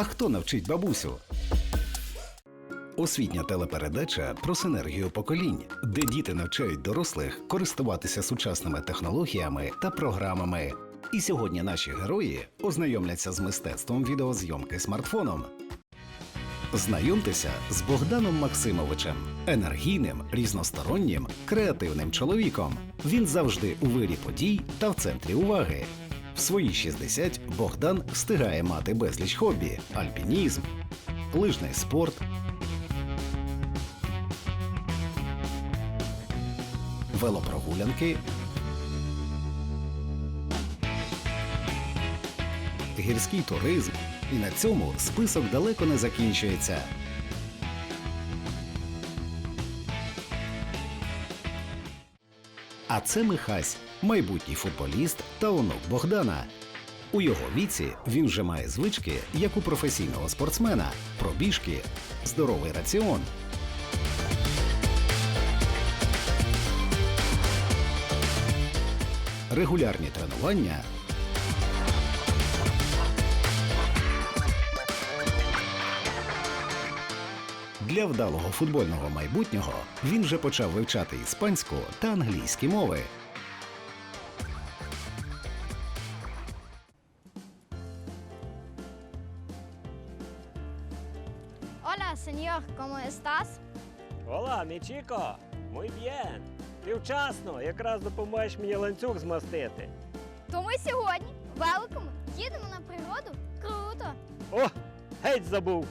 А хто навчить бабусю? Освітня телепередача про синергію поколінь, де діти навчають дорослих користуватися сучасними технологіями та програмами. І сьогодні наші герої ознайомляться з мистецтвом відеозйомки смартфоном. Знайомтеся з Богданом Максимовичем, енергійним, різностороннім, креативним чоловіком. Він завжди у вирі подій та в центрі уваги. В свої 60 Богдан встигає мати безліч хобі: альпінізм, лижний спорт, велопрогулянки, гірський туризм. І на цьому список далеко не закінчується. А це Михась, майбутній футболіст та онук Богдана. У його віці він вже має звички, як у професійного спортсмена, пробіжки, здоровий раціон. Регулярні тренування Для вдалого футбольного майбутнього він вже почав вивчати іспанську та англійські мови. Hola, señor, ¿cómo estás? Ола, Мічіко! Muy bien! Ти вчасно, якраз допоможеш мені ланцюг змастити. То ми сьогодні великому їдемо на природу. Круто! О, геть забув!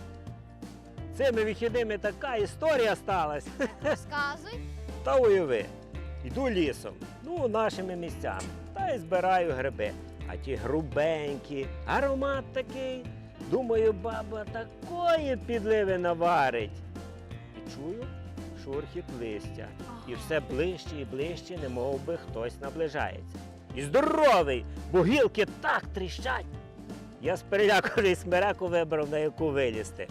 Цими вихідними така історія сталася. Розказуй. Та уяви, йду лісом, ну, нашими місцями, та й збираю гриби. А ті грубенькі, аромат такий. Думаю, баба такої підливи наварить. І чую шурхіт листя. І все ближче і ближче, немов би хтось наближається. І здоровий, бо гілки так тріщать. Я з переляканий смереку вибрав, на яку вилізти.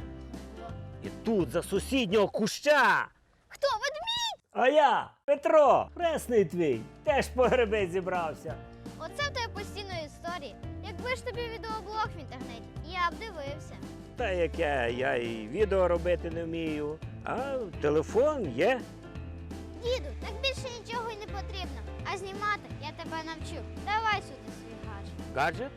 І тут, за сусіднього куща, Хто ведмідь? а я, Петро, хресний твій, теж по гриби зібрався. Оце в тебе постійно історії. Якби ж тобі відеоблог в інтернеті, я б дивився. Та як я, я і відео робити не вмію, а телефон є. Діду, так більше нічого й не потрібно. А знімати я тебе навчу. Давай сюди свій гаджет. Гаджет?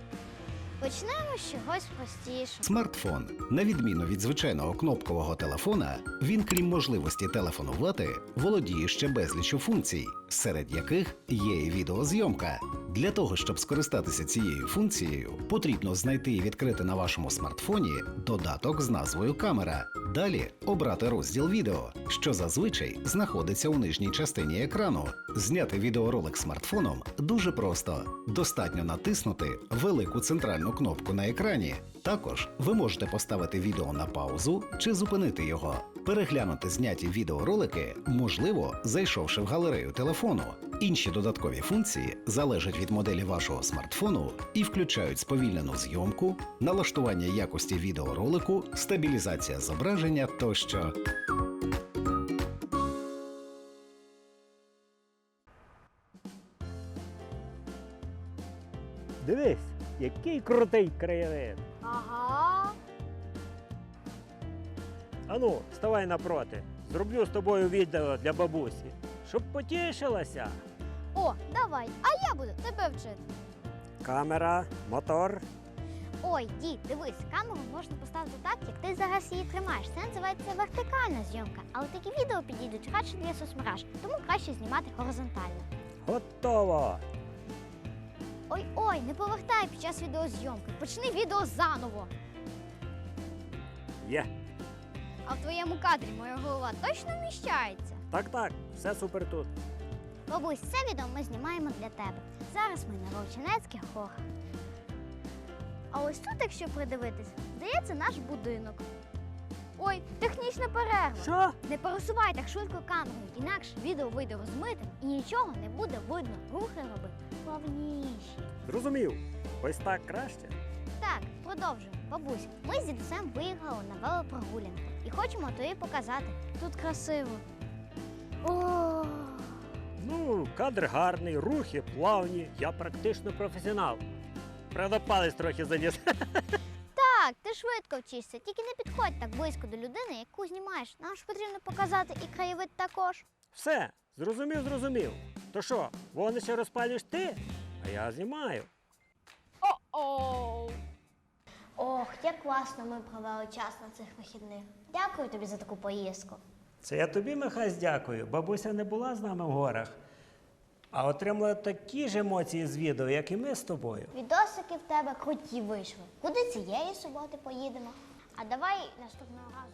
Почнемо з чогось простішого. Смартфон, на відміну від звичайного кнопкового телефона, він, крім можливості телефонувати, володіє ще безліччю функцій, серед яких є і відеозйомка. Для того, щоб скористатися цією функцією, потрібно знайти і відкрити на вашому смартфоні додаток з назвою Камера. Далі обрати розділ відео, що зазвичай знаходиться у нижній частині екрану. Зняти відеоролик смартфоном дуже просто. Достатньо натиснути велику центральну кнопку на екрані. Також ви можете поставити відео на паузу чи зупинити його. Переглянути зняті відеоролики можливо, зайшовши в галерею телефону. Інші додаткові функції залежать від моделі вашого смартфону і включають сповільнену зйомку, налаштування якості відеоролику, стабілізація зображення тощо. Дивись, який крутий краєвид. Ану, ставай напроти. Зроблю з тобою відео для бабусі, щоб потішилася. О, давай, а я буду тебе вчити. Камера, мотор. Ой, дід, дивись, камеру можна поставити так, як ти зараз її тримаєш. Це називається вертикальна зйомка. Але такі відео підійдуть радше для соцмереж, тому краще знімати горизонтально. Готово! Ой ой, не повертай під час відеозйомки. Почни відео заново. Є. А в твоєму кадрі моя голова точно вміщається. Так, так, все супер тут. Бабусь, це відео ми знімаємо для тебе. Зараз ми на Вовчинецьких горах. А ось тут, якщо придивитись, здається наш будинок. Ой, технічна перерва. Що? Не пересувай так швидко камерою, інакше відео вийде розмитим і нічого не буде видно. Рухи роби плавніші. Зрозумів. Ось так краще. Так, продовжуємо. Бабусь, ми з дідусем виїхали на велопрогулянку і хочемо тобі показати. Тут красиво. О, Ну, кадр гарний, рухи плавні, я практично професіонал. Правда, палець трохи заніс. так, ти швидко вчишся, тільки не підходь так близько до людини, яку знімаєш. Нам ж потрібно показати і краєвид також. Все, зрозумів, зрозумів. То що, вогнище розпалюєш ти, а я знімаю. О-оу! Ох, як класно ми провели час на цих вихідних. Дякую тобі за таку поїздку. Це я тобі, Михась, дякую. Бабуся не була з нами в горах, а отримала такі ж емоції з відео, як і ми з тобою. Відосики в тебе круті вийшли. Куди цієї суботи поїдемо? А давай наступного разу.